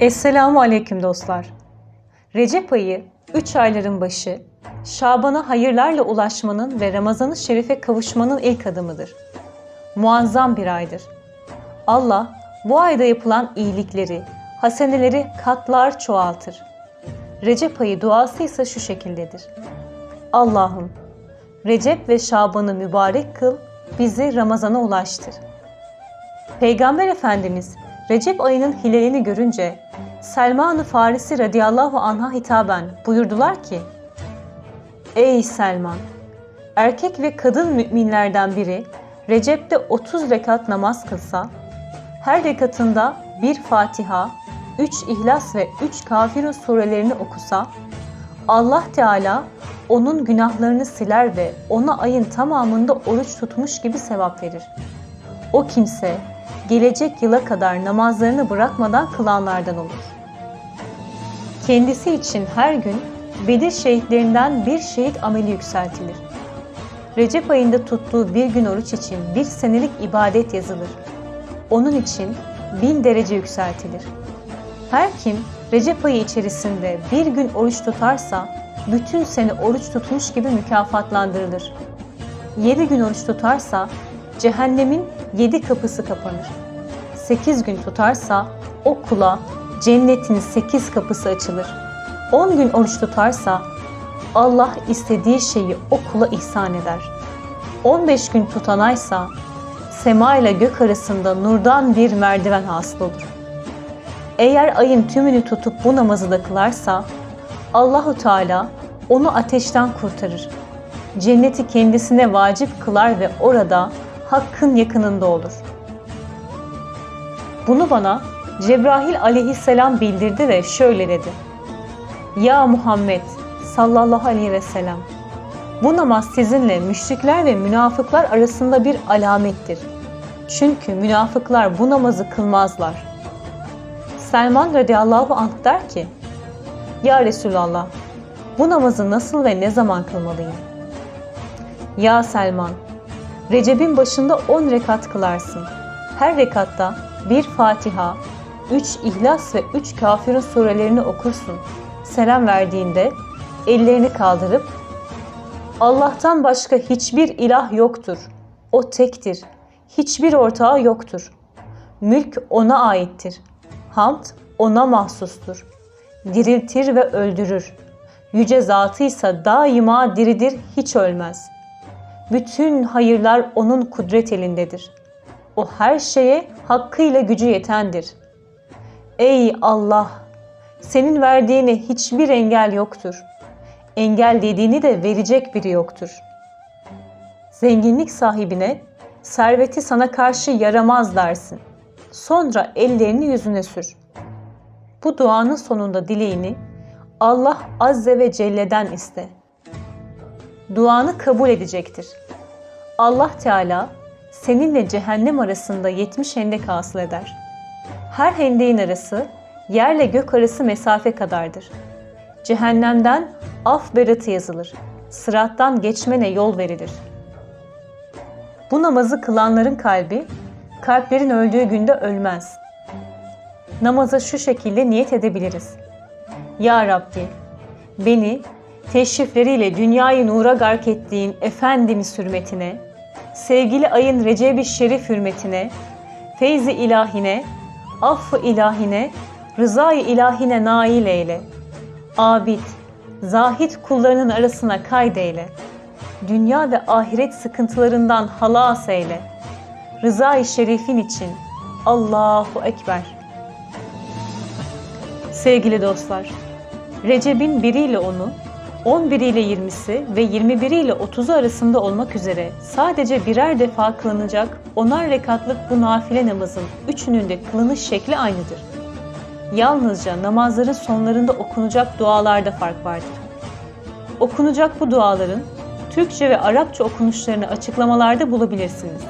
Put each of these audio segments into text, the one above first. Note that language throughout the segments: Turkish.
Esselamu Aleyküm dostlar. Recep ayı 3 ayların başı, Şaban'a hayırlarla ulaşmanın ve Ramazan-ı Şerif'e kavuşmanın ilk adımıdır. Muazzam bir aydır. Allah bu ayda yapılan iyilikleri, haseneleri katlar çoğaltır. Recep ayı duası ise şu şekildedir. Allah'ım Recep ve Şaban'ı mübarek kıl, bizi Ramazan'a ulaştır. Peygamber Efendimiz Recep ayının hilalini görünce Selman-ı Farisi radıyallahu anh'a hitaben buyurdular ki Ey Selman! Erkek ve kadın müminlerden biri Recep'te 30 rekat namaz kılsa, her rekatında bir Fatiha, 3 İhlas ve 3 Kafirun surelerini okusa, Allah Teala onun günahlarını siler ve ona ayın tamamında oruç tutmuş gibi sevap verir. O kimse gelecek yıla kadar namazlarını bırakmadan kılanlardan olur. Kendisi için her gün Bedir şehitlerinden bir şehit ameli yükseltilir. Recep ayında tuttuğu bir gün oruç için bir senelik ibadet yazılır. Onun için bin derece yükseltilir. Her kim Recep ayı içerisinde bir gün oruç tutarsa bütün sene oruç tutmuş gibi mükafatlandırılır. Yedi gün oruç tutarsa cehennemin yedi kapısı kapanır. Sekiz gün tutarsa o kula cennetin sekiz kapısı açılır. On gün oruç tutarsa Allah istediği şeyi o kula ihsan eder. 15 gün tutanaysa sema ile gök arasında nurdan bir merdiven hasıl olur. Eğer ayın tümünü tutup bu namazı da kılarsa Allahu Teala onu ateşten kurtarır. Cenneti kendisine vacip kılar ve orada hakkın yakınında olur. Bunu bana Cebrail aleyhisselam bildirdi ve şöyle dedi. Ya Muhammed sallallahu aleyhi ve sellem bu namaz sizinle müşrikler ve münafıklar arasında bir alamettir. Çünkü münafıklar bu namazı kılmazlar. Selman radıyallahu anh der ki, Ya Resulallah, bu namazı nasıl ve ne zaman kılmalıyım? Ya Selman, Recep'in başında 10 rekat kılarsın. Her rekatta bir Fatiha, 3 İhlas ve 3 Kafirun surelerini okursun. Selam verdiğinde ellerini kaldırıp Allah'tan başka hiçbir ilah yoktur. O tektir. Hiçbir ortağı yoktur. Mülk ona aittir. Hamd ona mahsustur. Diriltir ve öldürür. Yüce zatıysa daima diridir, hiç ölmez. Bütün hayırlar onun kudret elindedir. O her şeye hakkıyla gücü yetendir. Ey Allah! Senin verdiğine hiçbir engel yoktur. Engel dediğini de verecek biri yoktur. Zenginlik sahibine serveti sana karşı yaramaz dersin. Sonra ellerini yüzüne sür. Bu duanın sonunda dileğini Allah Azze ve Celle'den iste. Duanı kabul edecektir. Allah Teala seninle cehennem arasında 70 hendek hasıl eder. Her hendeğin arası yerle gök arası mesafe kadardır. Cehennemden af beratı yazılır. Sırattan geçmene yol verilir. Bu namazı kılanların kalbi, kalplerin öldüğü günde ölmez. Namaza şu şekilde niyet edebiliriz. Ya Rabbi, beni teşrifleriyle dünyayı nura gark ettiğin Efendimiz hürmetine, sevgili ayın Recep-i Şerif hürmetine, feyzi ilahine, affı ilahine, rızayı ilahine nail eyle. Abid, zahit kullarının arasına kaydeyle. Dünya ve ahiret sıkıntılarından halas eyle. Rızayı şerifin için Allahu Ekber. Sevgili dostlar, Recep'in biriyle onu, 11 ile 20'si ve 21 ile 30'u arasında olmak üzere sadece birer defa kılınacak onar rekatlık bu nafile namazın üçünün de kılınış şekli aynıdır. Yalnızca namazların sonlarında okunacak dualarda fark vardır. Okunacak bu duaların Türkçe ve Arapça okunuşlarını açıklamalarda bulabilirsiniz.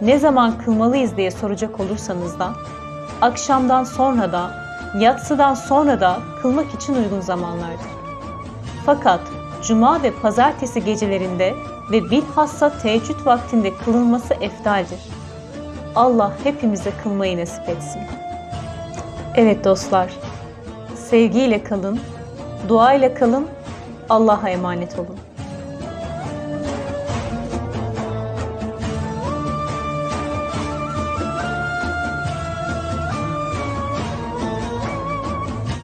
Ne zaman kılmalıyız diye soracak olursanız da akşamdan sonra da yatsıdan sonra da kılmak için uygun zamanlardır. Fakat cuma ve pazartesi gecelerinde ve bilhassa teheccüd vaktinde kılınması eftaldir. Allah hepimize kılmayı nasip etsin. Evet dostlar, sevgiyle kalın, dua ile kalın, Allah'a emanet olun.